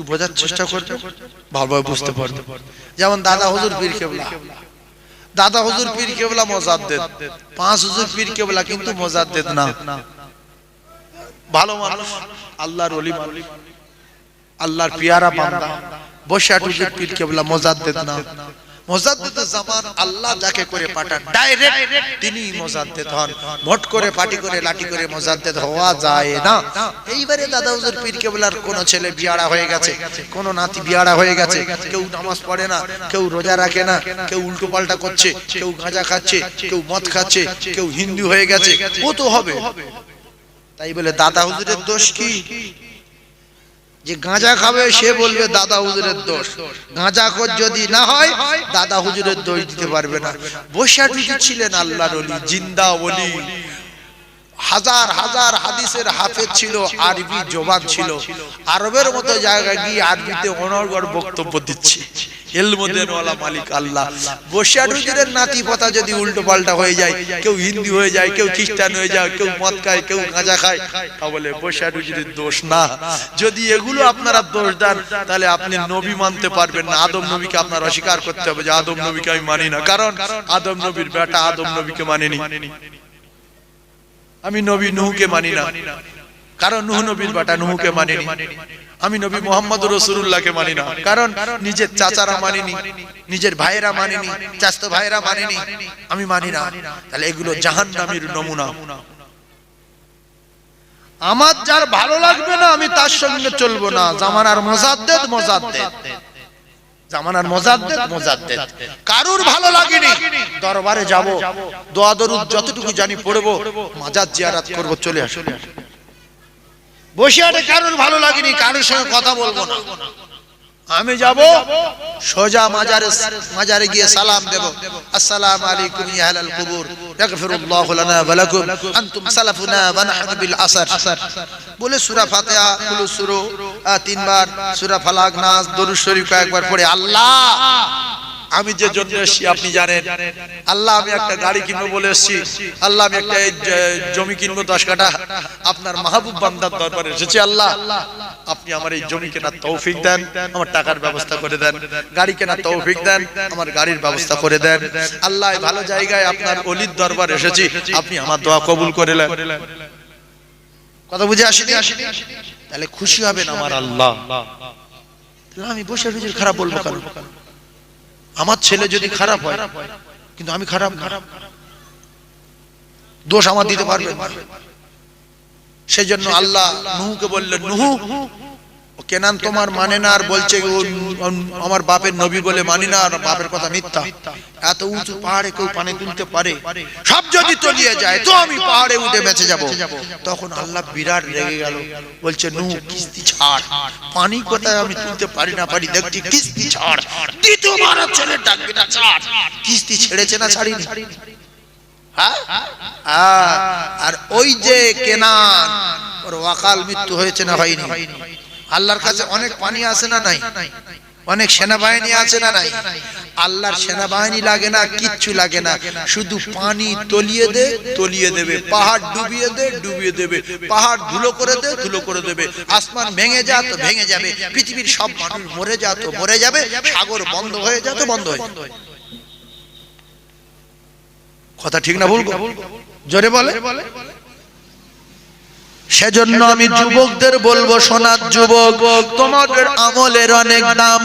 একটু বোঝার চেষ্টা করবে। ভালোভাবে বুঝতে পারবে। যেমন দাদা হুজুর পীর কেবলা। দাদা হুজুর পীর কেবলা মোজাদ্দেদ। পাঁচ হুজুর পীর কেবলা কিন্তু মোজাদ্দেদ না। ভালো মানুষ। আল্লাহর অলি আল্লাহর পিয়ারা বান্দা। বসে হুজুর পীর কেবলা মজার মোজাদ্দেদ না। জামান করে পাঠান ডাইরেক্ট তিনি মোট করে, পাটি করে, লাঠি করে যায় না। এইবারে দাদা কোন ছেলে বিয়াড়া হয়ে গেছে, কোন নাতি বিয়াড়া হয়ে গেছে, কেউ নামাজ পড়ে না, কেউ রোজা রাখে না, কেউ উল্টো পাল্টা করছে, কেউ গাঁজা খাচ্ছে, কেউ মদ খাচ্ছে, কেউ হিন্দু হয়ে গেছে, ও তো হবে। তাই বলে দাদা হুজুরের দোষ কি? যে গাঁজা খাবে সে বলবে দাদা হুজুরের দোষ। গাঁজা কর যদি না হয় দাদা হুজুরের দোষ দিতে পারবে না। বৈশাখী ছিলেন আল্লাহর অলি জিন্দা অলি হাজার হাজার হাদিসের হাফেজ ছিল আরবি জবান ছিল। আরবের মতো জায়গায় গিয়ে আরবিতে অনর্গর বক্তব্য দিচ্ছে। এলমদেনওয়ালা মালিক আল্লাহ। বসিয়াটুজুরের নাতি পতা যদি উল্টো পাল্টা হয়ে যায় কেউ হিন্দু হয়ে যায় কেউ খ্রিস্টান হয়ে যায় কেউ মদ খায় কেউ গাঁজা খায় তাহলে বসিয়াটুজুরের দোষ না। যদি এগুলো আপনারা দোষ দেন তাহলে আপনি নবী মানতে পারবেন না। আদম নবীকে আপনার অস্বীকার করতে হবে যে আদম নবীকে আমি মানি না। কারণ আদম নবীর বেটা আদম নবীকে মানেনি। আমি নবী নুহুকে মানি না। কারণ নুহ নবীর বাটা নুহুকে মানিনি। আমি নবী মোহাম্মদ রসুল্লাহকে মানি না। কারণ নিজের চাচারা মানিনি নিজের ভাইয়েরা মানিনি চাস্ত ভাইয়েরা মানিনি আমি মানি না। তাহলে এগুলো জাহান নামের নমুনা। আমার যার ভালো লাগবে না আমি তার সঙ্গে চলবো না। জামানার মোজাদ্দেদ মোজাদ্দেদ। জামানার মোজাদ্দেদ মোজাদ্দেদ। কারুর ভালো লাগেনি। দরবারে যাব দোয়া দরুদ যতটুকু জানি পড়ব মাজার জিয়ারাত করব চলে আসো বসে আটে কারোর ভালো লাগেনি কারোর সঙ্গে কথা বলব না। আমি যাব সোজা মাজারে মাজারে গিয়ে সালাম দেব। আসসালামু আলাইকুম ইয়া আহলাল কুবুর। ইয়াগফিরুল্লাহু লানা ওয়া লাকুম। আনতুম সালাফুনা ওয়া নাহনু বিল আসর। বলে সূরা ফাতিহা, কুলু সুরু তিনবার। সূরা ফালাক, নাস, দরুদ শরীফ কয়েকবার পড়ে, আল্লাহ! আমি যে জন্য এসেছি, আপনি জানেন। আল্লাহ, আমি একটা গাড়ি কিনবো বলে এসেছি। আল্লাহ, আমি একটা জমি কিনবো দশ কাঠা। আপনার মাহবুব বান্দার দরবারে এসেছি, আল্লাহ। আপনি আমার এই জমি কেনার তৌফিক দেন, আমার টাকার ব্যবস্থা করে দেন গাড়ি কেনার তৌফিক দেন আমার গাড়ির ব্যবস্থা করে দেন। আল্লাহ ভালো জায়গায় আপনার অলির দরবার এসেছি আপনি আমার দোয়া কবুল করে কথা বুঝে আসিনি? আসিনি? তাহলে খুশি হবেন আমার আল্লাহ। আমি বসে রুজির খারাপ বলব কেন আমার ছেলে যদি খারাপ হয় কিন্তু আমি খারাপ না। দোষ আমার দিতে পারবে না। সেজন্য আল্লাহ নুহুকে বললেন নুহু। কেনান তোমার মানে না আর বলছে আমার বাপের নবী বলে মানি না আর বাপের কথা মিথ্যা। এত উঁচু পাহাড়ে কেউ পানি তুলতে পারে। সব যদি তলিয়ে যায় তো আমি পাহাড়ে উঠে বেঁচে যাব। তখন আল্লাহ বিরাট রেগে গেল। বলছে নুহু কিস্তি ছাড়। পানি কোথায় আমি তুলতে পারি না পারি দেখছি কিস্তি ছাড়। দ্বিতীয়বার ছেলে ডাকবে না ছাড়? কিস্তি ছেড়েছে না ছাড়িনি? হ্যাঁ? হ্যাঁ, আর ওই যে কেনান ওর ওয়াকাল মৃত্যু হয়েছে না হয়নি? আল্লাহর কাছে অনেক পানি আছে না নাই? অনেক সেনাবাহিনী আছে না নাই? আল্লাহর সেনাবাহিনী লাগে না, কিচ্ছু লাগে না। শুধু পানি তলিয়ে দে, তলিয়ে দেবে। পাহাড় ডুবিয়ে দে, ডুবিয়ে দেবে। পাহাড় ধুলো করে দে, ধুলো করে দেবে। আসমান ভেঙে যা তো ভেঙে যাবে। পৃথিবীর সব মানুষ মরে যা তো মরে যাবে। সাগর বন্ধ হয়ে যা তো বন্ধ হয়ে কথা ঠিক না ভুল জোরে বলে? সেজন্য আমি যুবকদের বলব সোনার যুবক তোমাদের আমলের অনেক দাম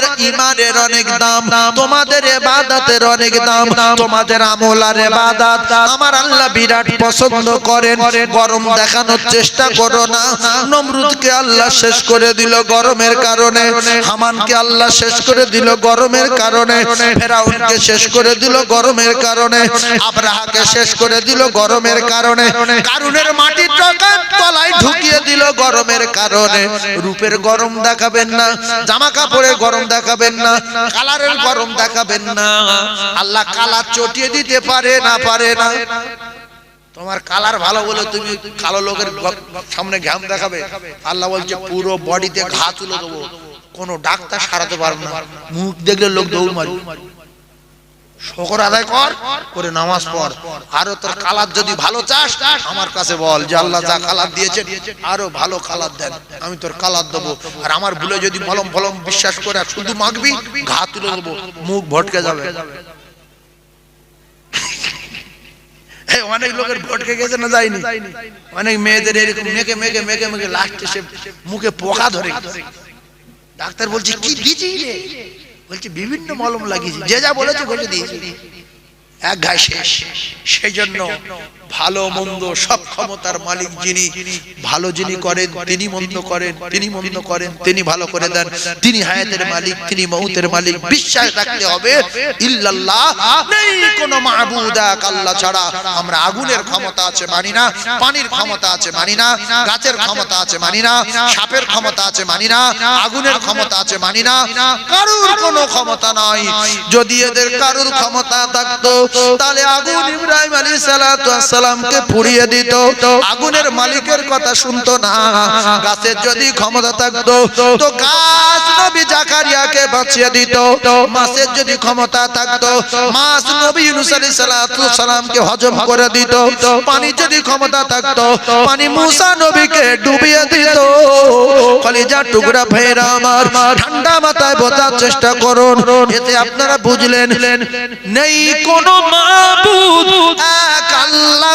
তোমাদের ইমানের অনেক দাম, তোমাদের এবাদাতের অনেক দাম, তোমাদের আমল আর এবাদাত। আমার আল্লাহ বিরাট পছন্দ করেন, গরম দেখানোর চেষ্টা করো না। নমরুদকে আল্লাহ শেষ করে দিল গরমের কারণে, হামানকে আল্লাহ শেষ করে দিল গরমের কারণে, ফেরাউনকে শেষ করে দিল গরমের কারণে আব্রাহাকে শেষ করে দিল গরমের কারণে, কারুনের মাটির তলায় ঢুকিয়ে দিল গরমের কারণে। রূপের গরম দেখাবেন না, জামা কাপড়ে গরম দেখাবেন না, কালারের গরম দেখাবেন না। আল্লাহ কালার চটিয়ে দিতে পারে না পারে না। তোমার কালার ভালো বলে তুমি কালো লোকের সামনে ঘাম দেখাবে। আল্লাহ বলছে, পুরো বডিতে ঘা তুলে দেবো। কোনো ডাক্তার সারাতে পারবে না। মুখ দেখলে লোক দৌড় মারবে। শকর আদায় কর, করে নামাজ পড়। আরও তোর কালার যদি ভালো চাস, আমার কাছে বল যে আল্লাহ যা কালার দিয়েছেন, আরও ভালো কালার দেন। আমি তোর কালার দেবো। আর আমার ভুলে যদি মলম ফলম বিশ্বাস করে শুধু মাখবি, ঘা তুলে দেবো। মুখ ভটকে যাবে। অনেক লোকের ভটকে গেছে না যায়নি? অনেক মেয়েদের এরকম মেঘে মেঘে মেঘে মেঘে লাস্টে সে মুখে পোকা ধরে ডাক্তার বলছে, কি দিয়েছি রে? বলছে বিভিন্ন মলম লাগিয়েছি। যে যা বলেছে বলে দিয়েছি এক ঘাস শেষ। সেই জন্য ভালো, মন্দ, সব ক্ষমতার মালিক যিনি, ভালো যিনি করেন, তিনি মন্দ করেন, তিনি মন্দ করেন, তিনি ভালো করে দেন। তিনি হায়াতের মালিক, তিনি মৌতের মালিক। বিশ্বাস রাখতে হবে, ইল্লাল্লাহ, নেই কোনো মাহবুদ ছাড়া। আমরা আগুনের ক্ষমতা আছে, মানি না। পানির ক্ষমতা আছে, মানি না। গাছের ক্ষমতা আছে, মানি না। সাপের ক্ষমতা আছে, মানি না। আগুনের ক্ষমতা আছে, মানি না। কারুর কোনো ক্ষমতা নাই। যদি এদের কারুর ক্ষমতা থাকতো, তাহলে আগুন ইব্রাহিম আলী সালামকে পুড়িয়ে দিত। আগুনের মালিকের কথা শুনতো না। গাছের যদি ক্ষমতা থাকতো, তো গাছ নবী জাকারিয়াকে বাঁচিয়ে দিত। মাছের যদি ক্ষমতা থাকতো, মাছ নবী ইউনুস আলী সালামকে হজম করে দিত। পানি যদি ক্ষমতা থাকতো, পানি মুসা নবীকে ডুবিয়ে দিত। কলিজা টুকরা ভেরা আমার, ঠান্ডা মাথায় বোঝার চেষ্টা করুন। এতে আপনারা বুঝলেন, নেই কোনো মাবুদ, এক আল্লাহ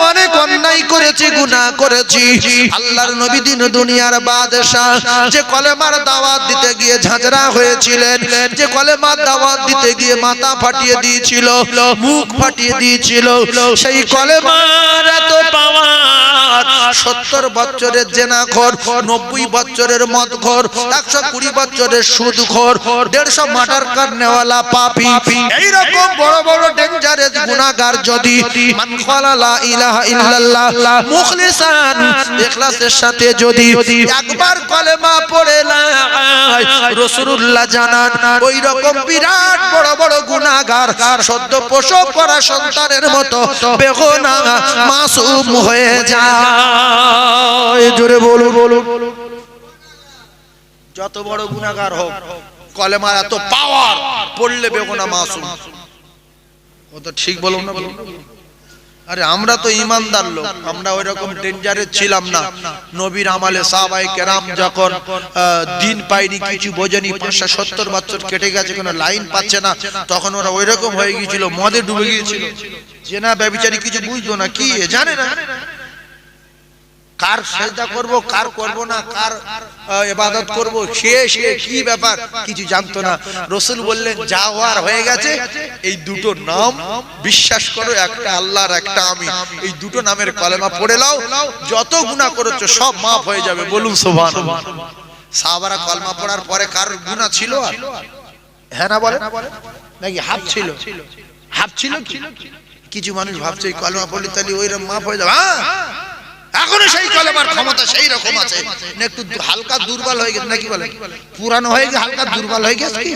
অন্যায় করেছি, গুনাহ করেছি। আল্লাহর নবী দিন দুনিয়ার বাদশাহ যে কলেমার দাওয়াত দিতে গিয়ে ঝাঁঝরা হয়েছিলেন, যে কলেমার দাওয়াত দিতে গিয়ে মাথা ফাটিয়ে দিয়েছিল, মুখ ফাটিয়ে দিয়েছিল, সেই কলেমার এত পাওয়ার, সত্তর বছরের জেনাখর, নব্বই বছরের মদখর, একশো কুড়ি বছরের সুদখর, দেড়শো মাটার কারণেওয়ালা পাপি। এইরকম বড় বড় গুনাহগার যদি সাথে যদি একবার কলেমা পড়ে রাসূলুল্লাহ জানান ওই রকম বিরাট বড় বড় গুনাহগার সদ্য প্রসব করা সন্তানের মতো বেগুনা মাসুম হয়ে যায়। জোরে বলুন বলুন। যত বড় গুনাহগার হোক, কলেমার এত পাওয়ার পড়লে বেগুনা মাসুম। ও ঠিক বলুন না আরে আমরা তো ইমানদার লোক, আমরা ওই রকম ডেঞ্জারে ছিলাম না। নবীর আমালে সাহাবাই কেরাম যখন দিন পাইনি, কিছু বোঝেনি, পাঁচশো সত্তর বছর কেটে গেছে কোনো লাইন পাচ্ছে না, তখন ওরা ওই রকম হয়ে গিয়েছিল, মদে ডুবে গিয়েছিল। যে না ব্যবচারী কিছু বুঝতো না, কি জানে না। কার সেজদা করব, কার করব না, কার ইবাদত করব, সে সে কি ব্যাপার কিছু জানতো না। রসুল বললেন, যা হওয়ার হয়ে গেছে, এই দুটো নাম বিশ্বাস করো, একটা আল্লাহর, একটা আমি। এই দুটো নামের কলেমা পড়ে নাও, যত গুনাহ করেছ, সব মাফ হয়ে যাবে, বলুন সুবহানাল্লাহ। সাহাবারা কলমা পড়ার পরে কার গুনাহ ছিল আর? হ্যাঁ না বলে নাকি হাফ ছিল? হাফ ছিল কি? কিছু মানুষ ভাবছে কলমা পড়লে তাহলে ওইরকম মাফ হয়ে যাবে। হ্যাঁ এখনও সেই কলেমার ক্ষমতা সেই রকম আছে। একটু হালকা দুর্বল হয়ে গেছে নাকি বলে? পুরানো হয়ে গেছে, হালকা দুর্বল হয়ে গেছে কি?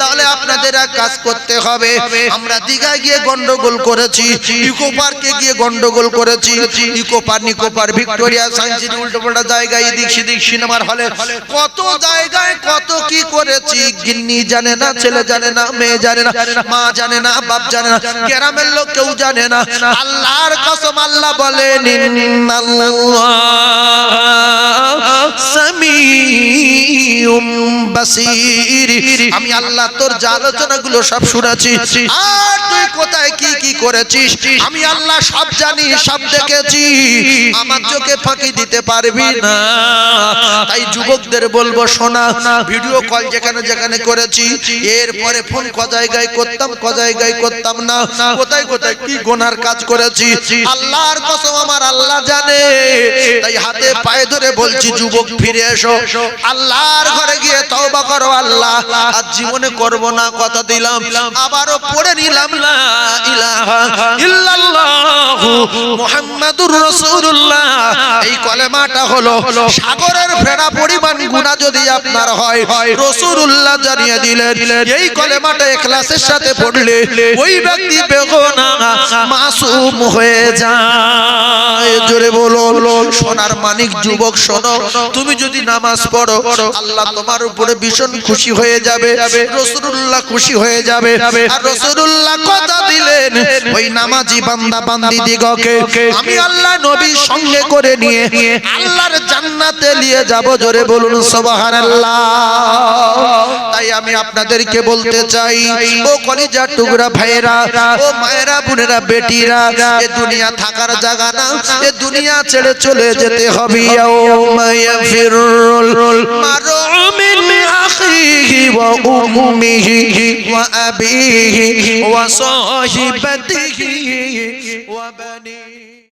তাহলে আপনাদের এক কাজ করতে হবে। আমরা দীঘায় গিয়ে গন্ডগোল করেছি, ইকো পার্কে গিয়ে গন্ডগোল করেছি। Eco park, Nicco park, Victoria science উল্টো পাল্টা জায়গায় এদিক সেদিক সিনেমার হলে কত জায়গায় কত কি করেছি, গিন্নি জানে না, ছেলে জানে না, মেয়ে জানে না, মা জানে না, বাপ জানে না গ্রামের লোক কেউ জানে না। আল্লাহর কসম আল্লাহ বলেন আমি আল্লাহ তোর যে আলোচনাগুলো সব শুনেছি। আর তুই কোথায় কি কি করেছিস? আমি আল্লাহ সব জানি, সব দেখেছি। আমার চোখে ফাঁকি দিতে পারবি না। তাই যুবকদের বলব, শোনা ভিডিও কল যেখানে যেখানে করেছি, এরপরে ফোন ক জায়গায় করতাম, ক জায়গায় করতাম না। কোথায় কোথায় কি গোনার কাজ করেছি? আল্লাহর কসম আমার আল্লাহ জানে। তাই হাতে পায়ে ধরে বলছি, যুবক, ফিরে এসো। আল্লাহর ঘরে গিয়ে তওবা করো, আল্লাহ। আর জীবনে করব না কথা দিলাম। আবারও পড়ে নিলাম এই কলেমাটা হলো সাগরের ফেরা পরিমাণ যদি আপনার হয় জানিয়ে দিলেন, এই কলেমাটা সাথে পড়লে ওই ব্যক্তি মাসুম হয়ে যায়। জোরে বলো সোনার মানিক যুবক, শোনো, তুমি যদি নামাজ পড়ো, আল্লাহ তোমার উপরে ভীষণ খুশি হয়ে যাবে। রসুল্লাহ খুশি হয়ে যাবে। আর রসুল্লাহ কথা দিলেন ওই নামাজি বান্দা বান্দি দিগকে। আমি আল্লাহ নবী সঙ্গে করে নিয়ে আল্লাহর জান্নাতে নিয়ে যাব জোরে বলুন সুবহানাল্লাহ। তাই আমি আপনাদেরকে বলতে চাই ও কলিজার টুকরা ভাইয়েরা ও মায়েরা বোনেরা বেটিরা এ দুনিয়া থাকার জায়গা না এ দুনিয়া ছেড়ে চলে যেতে হবে ইয়াউমা ইয়াফিরুল মারউ মিন আখিহি ওয়া ওয়া সাহিবাতিহি ওয়া বানিহি